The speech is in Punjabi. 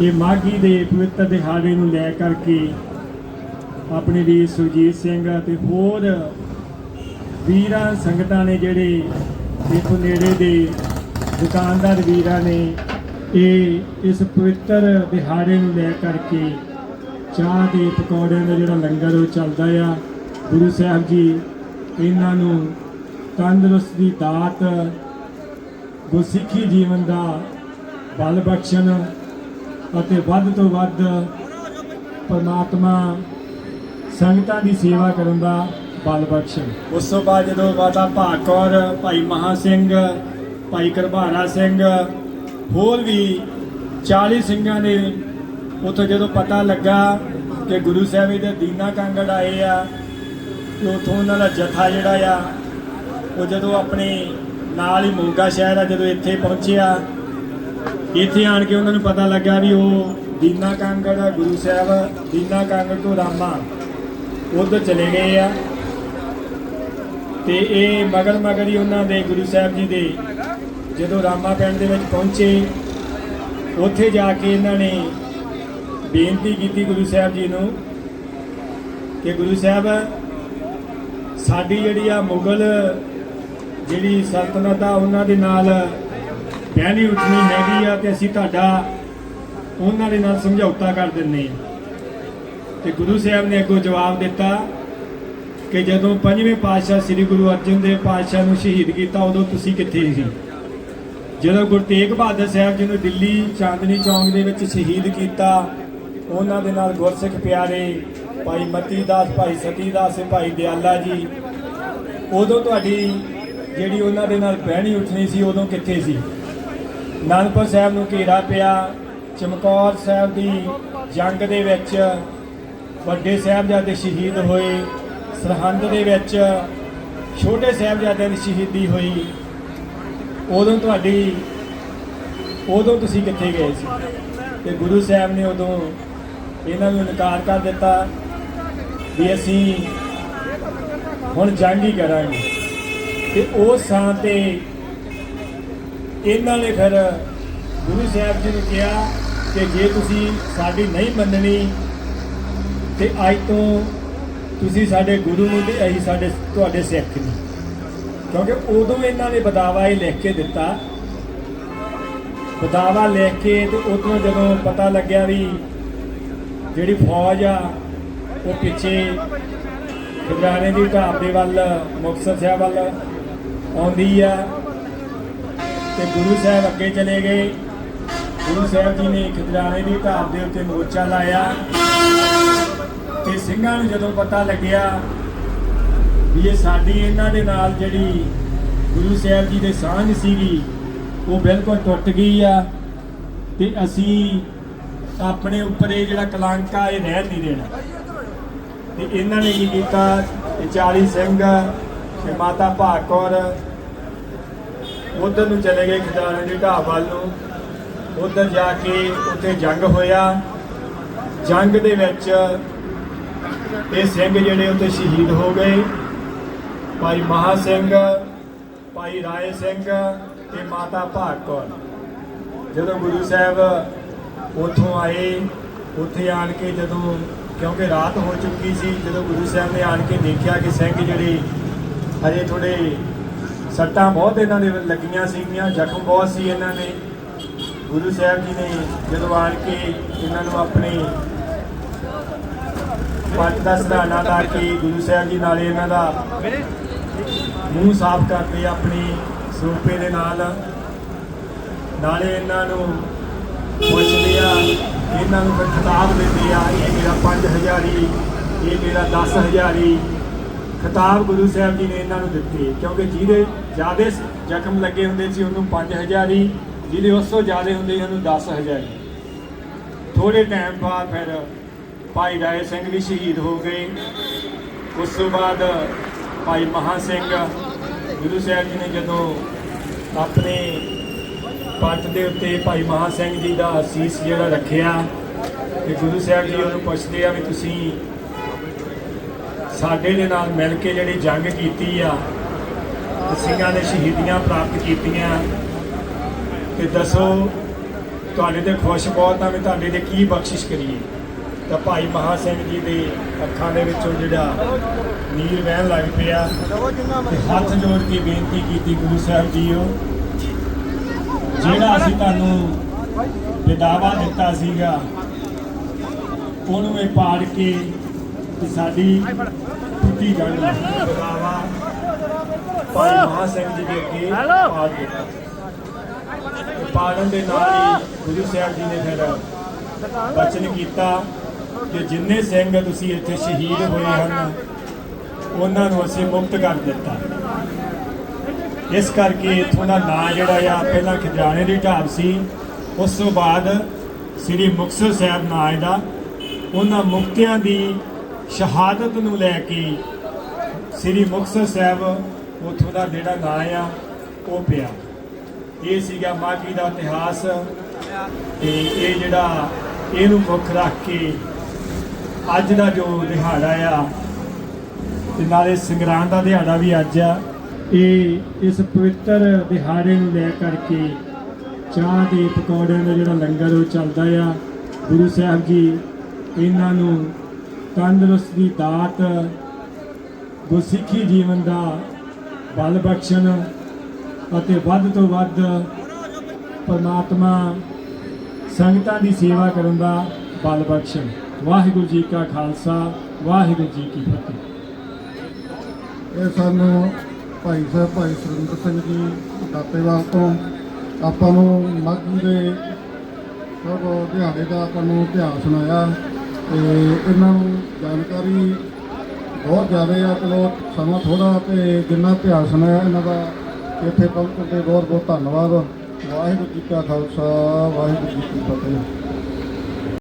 ਇਹ ਮਾਘੀ ਦੇ ਪਵਿੱਤਰ ਦਿਹਾੜੇ ਨੂੰ ਲੈ ਕਰਕੇ ਆਪਣੇ ਵੀਰ ਸੁਰਜੀਤ ਸਿੰਘ ਅਤੇ ਹੋਰ ਵੀਰਾਂ, ਸੰਗਤਾਂ ਨੇ ਜਿਹੜੇ ਦੇਖੋ ਨੇੜੇ ਦੇ ਦੁਕਾਨਦਾਰ ਵੀਰਾਂ ਨੇ ਇਹ ਇਸ ਪਵਿੱਤਰ ਦਿਹਾੜੇ ਨੂੰ ਲੈ ਕਰਕੇ ਚਾਹ ਦੇ ਪਕੌੜਿਆਂ ਦਾ ਜਿਹੜਾ ਲੰਗਰ ਉਹ ਚੱਲਦਾ ਆ। ਗੁਰੂ ਸਾਹਿਬ ਜੀ ਇਹਨਾਂ ਨੂੰ ਤੰਦਰੁਸਤੀ ਦਾਤ, ਗੁਰਸਿੱਖੀ ਜੀਵਨ ਦਾ ਬਲ ਬਖਸ਼ਣ ਅਤੇ ਵੱਧ ਤੋਂ ਵੱਧ ਪਰਮਾਤਮਾ ਸੰਗਤਾਂ ਦੀ ਸੇਵਾ ਕਰਨ ਦਾ ਬਲ ਬਖਸ਼ਣ ਉਸ ਤੋਂ ਬਾਅਦ ਜਦੋਂ ਮਾਤਾ ਭਾਕੌਰ ਭਾਈ ਮਹਾ ਸਿੰਘ, ਭਾਈ ਕਰਭਾਰਾ ਸਿੰਘ, ਹੋਰ ਵੀ 40 ਸਿੰਘਾਂ ਨੇ ਉੱਥੋਂ ਜਦੋਂ ਪਤਾ ਲੱਗਾ ਕਿ ਗੁਰੂ ਸਾਹਿਬ ਜੀ ਦੇ ਦੀਨਾ ਕਾਂਗੜ ਆਏ ਆ, ਤੇ ਉੱਥੋਂ ਉਹਨਾਂ ਦਾ ਜਥਾ ਜਿਹੜਾ ਆ, ਉਹ ਜਦੋਂ ਆਪਣੇ ਨਾਲ ਹੀ ਮੋਗਾ ਸ਼ਹਿਰ ਆ, ਜਦੋਂ ਇੱਥੇ ਪਹੁੰਚਿਆ ਇੱਥੇ ਆਣ ਕੇ ਉਹਨਾਂ ਨੂੰ ਪਤਾ ਲੱਗਾ ਵੀ ਉਹ ਦੀਨਾ ਕਾਂਗੜ ਆ, ਗੁਰੂ ਸਾਹਿਬ ਦੀਨਾ ਕਾਂਗੜ ਤੋਂ ਰਾਮਾ। ਉਧਰ ਚਲੇ ਗਏ ਆ। ਤੇ ਇਹ ਮਗਰ ਮਗਰ ਹੀ ਉਹਨਾਂ ਦੇ ਗੁਰੂ ਸਾਹਿਬ ਜੀ ਦੇ ਜਦੋਂ ਰਾਮਾ ਪਿੰਡ ਦੇ ਵਿੱਚ ਪਹੁੰਚੇ ਉੱਥੇ ਜਾ ਕੇ ਇਹਨਾਂ ਨੇ ਬੇਨਤੀ ਕੀਤੀ ਗੁਰੂ ਸਾਹਿਬ ਜੀ ਨੂੰ ਕਿ ਗੁਰੂ ਸਾਹਿਬ ਸਾਡੀ ਜਿਹੜੀ ਆ ਮੁਗਲ ਜਿਹੜੀ ਸਲਤਨਤ ਆ ਉਹਨਾਂ ਦੇ ਨਾਲ ਬਹਿਣੀ ਉੱਠਣੀ ਹੈਗੀ ਆ ਤੇ ਅਸੀਂ ਤੁਹਾਡਾ ਉਹਨਾਂ ਦੇ ਨਾਲ ਸਮਝੌਤਾ ਕਰ ਦਿੰਨੇ ਆ ਤੇ ਗੁਰੂ ਸਾਹਿਬ ਨੇ ਅੱਗੋਂ ਜਵਾਬ ਦਿੱਤਾ ਕਿ ਜਦੋਂ ਪੰਜਵੇਂ ਪਾਤਸ਼ਾਹ ਸ੍ਰੀ ਗੁਰੂ ਅਰਜਨ ਦੇਵ ਪਾਤਸ਼ਾਹ ਨੂੰ ਸ਼ਹੀਦ ਕੀਤਾ, ਉਦੋਂ ਤੁਸੀਂ ਕਿੱਥੇ ਸੀ? ਜਦੋਂ ਗੁਰੂ ਤੇਗ ਬਹਾਦਰ ਸਾਹਿਬ ਜੀ ਨੂੰ ਦਿੱਲੀ ਚਾਂਦਨੀ ਚੌਂਕ ਦੇ ਵਿੱਚ ਸ਼ਹੀਦ ਕੀਤਾ, ਉਹਨਾਂ ਦੇ ਨਾਲ ਗੁਰਸਿੱਖ ਪਿਆਰੇ ਭਾਈ ਮਤੀ ਦਾਸ ਭਾਈ ਸਤੀ ਦਾਸ ਤੇ ਭਾਈ ਦਿਆਲਾ ਜੀ, ਉਦੋਂ ਤੁਹਾਡੀ ਜਿਹੜੀ ਉਹਨਾਂ ਦੇ ਨਾਲ ਬਹਿਣੀ ਉੱਠਣੀ ਸੀ, ਉਦੋਂ ਕਿੱਥੇ ਸੀ? ਨਾਨਕਪੁਰ ਸਾਹਿਬ ਨੂੰ ਘੇਰਾ ਪਿਆ। ਚਮਕੌਰ ਸਾਹਿਬ ਦੀ ਜੰਗ ਦੇ ਵਿੱਚ ਵੱਡੇ ਸਾਹਿਬਜ਼ਾਦੇ ਸ਼ਹੀਦ ਹੋਏ। ਸਰਹੰਦ ਦੇ ਵਿੱਚ ਛੋਟੇ ਸਾਹਿਬਜ਼ਾਦਿਆਂ ਦੀ ਸ਼ਹੀਦੀ ਹੋਈ। ਉਦੋਂ ਤੁਹਾਡੀ, ਉਦੋਂ ਤੁਸੀਂ ਕਿੱਥੇ ਗਏ ਸੀ? ਤੇ ਗੁਰੂ ਸਾਹਿਬ ਨੇ ਉਦੋਂ ਇਹਨਾਂ ਨੂੰ ਇਨਕਾਰ ਕਰ ਦਿੱਤਾ ਵੀ ਅਸੀਂ ਹੁਣ ਜੰਗ ਹੀ ਕਰਾਂਗੇ। ਤੇ ਉਸ ਥਾਂ ਤੇ ਇਹਨਾਂ ਨੇ ਫਿਰ ਗੁਰੂ ਸਾਹਿਬ ਜੀ ਨੂੰ ਕਿਹਾ ਕਿ ਜੇ ਤੁਸੀਂ ਸਾਡੀ ਨਹੀਂ ਮੰਨਣੀ, ਤੇ ਅੱਜ ਤੋਂ ਤੁਸੀਂ ਸਾਡੇ ਗੁਰੂ ਨੂੰ ਤੇ ਅਸੀਂ ਸਾਡੇ, ਤੁਹਾਡੇ ਸਿੱਖ ਨਹੀਂ। ਕਿਉਂਕਿ ਉਦੋਂ ਇਹਨਾਂ ਨੇ ਬਦਾਵਾ ਇਹ ਲਿਖ ਕੇ ਦਿੱਤਾ। ਬਦਾਵਾ ਲਿਖ ਕੇ ਤੇ ਉਦੋਂ ਜਦੋਂ ਪਤਾ ਲੱਗਿਆ ਵੀ ਜਿਹੜੀ ਫੌਜ ਆ, ਉਹ ਪਿੱਛੇ ਖਿਦਰਾਣੇ ਦੀ ਢਾਬ ਦੇ ਵੱਲ ਮੁਕਤਸਰ ਸਾਹਿਬ ਵੱਲ ਆਉਂਦੀ ਆ ਤੇ ਗੁਰੂ ਸਾਹਿਬ ਅੱਗੇ ਚਲੇ ਗਏ। ਗੁਰੂ ਸਾਹਿਬ ਜੀ ਨੇ ਖਿਦਰਾਣੇ ਦੀ ਢਾਬ ਦੇ ਉੱਤੇ ਮੋਰਚਾ ਲਾਇਆ ਤੇ ਸਿੰਘਾਂ ਨੂੰ ਜਦੋਂ ਪਤਾ ਲੱਗਿਆ ਵੀ ਇਹ ਸਾਡੀ ਇਹਨਾਂ ਦੇ ਨਾਲ ਜਿਹੜੀ ਗੁਰੂ ਸਾਹਿਬ ਜੀ ਦੇ ਸਾਂਝ ਸੀਗੀ, ਉਹ ਬਿਲਕੁਲ ਟੁੱਟ ਗਈ ਆ ਤੇ ਅਸੀਂ ਆਪਣੇ ਉੱਪਰ ਇਹ ਜਿਹੜਾ ਕਲੰਕ ਆ, ਇਹ ਰਹਿਣ ਨਹੀਂ ਦੇਣਾ। ਤੇ ਇਹਨਾਂ ਨੇ ਕੀ ਕੀਤਾ? ਇਹ 40 ਸਿੰਘ ਤੇ ਮਾਤਾ ਭਾਗਕੌਰ ਉਧਰ ਨੂੰ ਚਲੇ ਗਏ ਖਿਦਾਰਾਂ ਦੀ ਢਾਬ ਵੱਲ ਨੂੰ। ਉਧਰ ਜਾ ਕੇ ਉੱਥੇ ਜੰਗ ਹੋਇਆ। ਜੰਗ ਦੇ ਵਿੱਚ ਇਹ ਸਿੰਘ ਜਿਹੜੇ ਉੱਥੇ ਸ਼ਹੀਦ ਹੋ ਗਏ। ਭਾਈ ਮਹਾ ਸਿੰਘ, ਭਾਈ ਰਾਏ ਸਿੰਘ ਤੇ ਮਾਤਾ ਭਾਗ ਕੌਰ। ਜਦੋਂ ਗੁਰੂ ਸਾਹਿਬ ਉੱਥੋਂ ਆਏ, ਉੱਥੇ ਆਣ ਕੇ ਜਦੋਂ, ਕਿਉਂਕਿ ਰਾਤ ਹੋ ਚੁੱਕੀ ਸੀ, ਜਦੋਂ ਗੁਰੂ ਸਾਹਿਬ ਨੇ ਆਣ ਕੇ ਦੇਖਿਆ ਕਿ ਸਿੰਘ ਜਿਹੜੇ ਹਜੇ ਥੋੜੇ ਸੱਟਾਂ ਬਹੁਤ ਇਹਨਾਂ ਦੇ ਲੱਗੀਆਂ ਸੀਗੀਆਂ, ਜ਼ਖਮ ਬਹੁਤ ਸੀ ਇਹਨਾਂ ਦੇ ਗੁਰੂ ਸਾਹਿਬ ਜੀ ਨੇ ਜਦੋਂ ਆਣ ਕੇ ਇਹਨਾਂ ਨੂੰ ਆਪਣੇ ਪੱਟ ਦਾ ਸਧਾਨਾ ਲਾ ਕੇ ਗੁਰੂ ਸਾਹਿਬ ਜੀ ਨਾਲੇ ਇਹਨਾਂ ਦਾ ਮੂੰਹ ਸਾਫ਼ ਕਰਦੇ ਆਪਣੀ ਸਰੂਪੇ ਦੇ ਨਾਲ। ਨਾਲੇ ਇਹਨਾਂ ਨੂੰ ਪੁੱਛਦੇ ਆ, ਇਹਨਾਂ ਨੂੰ ਫਿਰ ਖਿਤਾਬ ਦਿੰਦੇ ਆ, ਇਹ ਮੇਰਾ 5000 ਇਹ ਮੇਰਾ 10000 ਖਿਤਾਬ ਗੁਰੂ ਸਾਹਿਬ ਜੀ ਨੇ ਇਹਨਾਂ ਨੂੰ ਦਿੱਤੀ, ਕਿਉਂਕਿ ਜਿਹਦੇ ਜ਼ਿਆਦੇ ਜ਼ਖਮ ਲੱਗੇ ਹੁੰਦੇ ਸੀ, ਉਹਨੂੰ 5000 ਹੀ, ਜਿਹਦੇ ਉਸ ਤੋਂ ਜ਼ਿਆਦੇ ਹੁੰਦੇ ਸੀ, ਉਹਨੂੰ 10000 ਥੋੜੇ ਟਾਈਮ ਬਾਅਦ ਫਿਰ ਭਾਈ ਰਾਏ ਸਿੰਘ ਵੀ ਸ਼ਹੀਦ ਹੋ ਗਏ। ਉਸ ਤੋਂ ਬਾਅਦ ਭਾਈ ਮਹਾ ਸਿੰਘ ਗੁਰੂ ਸਾਹਿਬ ਜੀ ਨੇ ਜਦੋਂ ਆਪਣੇ ਪੱਟ ਦੇ ਉੱਤੇ ਭਾਈ ਮਹਾ ਸਿੰਘ ਜੀ ਦਾ ਅਸੀਸ ਜਿਹੜਾ ਰੱਖਿਆ, ਤੇ ਗੁਰੂ ਸਾਹਿਬ ਜੀ ਉਹਨੂੰ ਪੁੱਛਦੇ ਆ ਵੀ ਤੁਸੀਂ ਸਾਡੇ ਦੇ ਨਾਲ ਮਿਲ ਕੇ ਜਿਹੜੀ ਜੰਗ ਕੀਤੀ ਆ ਸਿੰਘਾਂ ਨੇ ਸ਼ਹੀਦੀਆਂ ਪ੍ਰਾਪਤ ਕੀਤੀਆਂ। ਤੇ ਦੱਸੋ, ਤੁਹਾਡੇ ਤੇ ਖੁਸ਼ ਬਹੁਤ ਆ ਵੀ ਤੁਹਾਡੇ ਤੇ ਕੀ ਬਖਸ਼ਿਸ਼ ਕਰੀਏ। ਤਾਂ ਭਾਈ ਮਹਾ ਸਿੰਘ ਜੀ ਦੇ ਅੱਖਾਂ ਦੇ ਵਿੱਚੋਂ ਜਿਹੜਾ ਨੀਰ ਵਹਿਣ ਲੱਗ ਪਿਆ। ਹੱਥ ਜੋੜ ਕੇ ਬੇਨਤੀ ਕੀਤੀ ਗੁਰੂ ਸਾਹਿਬ ਜੀਓ। ਜਿਹੜਾ ਅਸੀਂ ਤੁਹਾਨੂੰ ਵਿਦਾਵਾ ਦਿੱਤਾ ਸੀਗਾ, ਉਹਨੂੰ ਇਹ ਪਾੜ ਕੇ ਤੇ ਸਾਡੀ ਟੁੱਟੀ ਵਿਦਾਵਾ ਭਾਈ ਮਹਾ ਸਿੰਘ ਜੀ ਦੇ ਅੱਗੇ ਪਾੜ ਦਿੱਤਾ ਪਾੜਨ ਦੇ ਨਾਲ ਹੀ ਗੁਰੂ ਸਾਹਿਬ ਜੀ ਨੇ ਫਿਰ ਬਚਨ ਕੀਤਾ ਕਿ ਜਿੰਨੇ ਸਿੰਘ ਤੁਸੀਂ ਇੱਥੇ ਸ਼ਹੀਦ ਹੋਏ ਹਨ ਉਹਨਾਂ ਨੂੰ ਅਸੀਂ ਮੁਕਤ ਕਰ ਦਿੱਤਾ। ਇਸ ਕਰਕੇ ਇਥੋਂ ਦਾ ਨਾਂ ਜਿਹੜਾ ਆ ਪਹਿਲਾਂ ਖਿਦਰਾਣੇ ਦੀ ਢਾਬ ਸੀ ਉਸ ਤੋਂ ਬਾਅਦ ਸ੍ਰੀ ਮੁਕਤਸਰ ਸਾਹਿਬ ਨਾਂ ਇਹਦਾ। ਉਹਨਾਂ ਮੁਕਤਿਆਂ ਦੀ ਸ਼ਹਾਦਤ ਨੂੰ ਲੈ ਕੇ ਸ੍ਰੀ ਮੁਕਤਸਰ ਸਾਹਿਬ ਉੱਥੋਂ ਦਾ ਜਿਹੜਾ ਨਾਂ ਆ, ਉਹ ਪਿਆ। ਇਹ ਸੀਗਾ ਮਾਗੀ ਦਾ ਇਤਿਹਾਸ ਤੇ ਇਹ ਜਿਹੜਾ ਇਹਨੂੰ ਮੁੱਖ ਰੱਖ ਕੇ ਅੱਜ ਦਾ ਜੋ ਦਿਹਾੜਾ ਆ, ਤੇ ਨਾਲੇ ਸੰਗਰਾਂਦ ਦਾ ਦਿਹਾੜਾ ਵੀ ਅੱਜ ਆ, ਇਹ ਇਸ ਪਵਿੱਤਰ ਦਿਹਾੜੇ ਨੂੰ ਲੈ ਕਰਕੇ ਚਾਹ ਦੇ ਪਕੌੜਿਆਂ ਦਾ ਜਿਹੜਾ ਲੰਗਰ ਉਹ ਚੱਲਦਾ ਆ। ਗੁਰੂ ਸਾਹਿਬ ਜੀ ਇਹਨਾਂ ਨੂੰ ਤੰਦਰੁਸਤੀ ਦੀ ਦਾਤ ਗੁਰਸਿੱਖੀ ਜੀਵਨ ਦਾ ਬਲ ਬਖਸ਼ਣ ਅਤੇ ਵੱਧ ਤੋਂ ਵੱਧ ਪਰਮਾਤਮਾ ਸੰਗਤਾਂ ਦੀ ਸੇਵਾ ਕਰਨ ਦਾ ਬਲ ਬਖਸ਼ਣ। ਵਾਹਿਗੁਰੂ ਜੀ ਕਾ ਖਾਲਸਾ, ਵਾਹਿਗੁਰੂ ਜੀ ਕੀ ਫਤਿਹ। ਇਹ ਸਾਨੂੰ ਭਾਈ ਸਾਹਿਬ, ਭਾਈ ਸੁਰਿੰਦਰ ਸਿੰਘ ਜੀ ਦਾਤੇਵਾਲ ਤੋਂ ਆਪਾਂ ਨੂੰ ਮਾਘੀ ਦੇ ਸਭ ਦਿਹਾੜੇ ਦਾ ਆਪਾਂ ਨੂੰ ਇਤਿਹਾਸ ਸੁਣਾਇਆ। ਤੇ ਇਹਨਾਂ ਨੂੰ ਜਾਣਕਾਰੀ ਬਹੁਤ ਜ਼ਿਆਦਾ ਆ, ਚਲੋ ਸਮਾਂ ਥੋੜਾ ਤੇ ਜਿੰਨਾ ਇਤਿਹਾਸ ਸੁਣਿਆ ਇਹਨਾਂ ਦਾ, ਇੱਥੇ ਪਹੁੰਚਣ ਤੇ ਬਹੁਤ ਬਹੁਤ ਧੰਨਵਾਦ। ਵਾਹਿਗੁਰੂ ਜੀ ਕਾ ਖਾਲਸਾ, ਵਾਹਿਗੁਰੂ ਜੀ ਕੀ ਫਤਿਹ।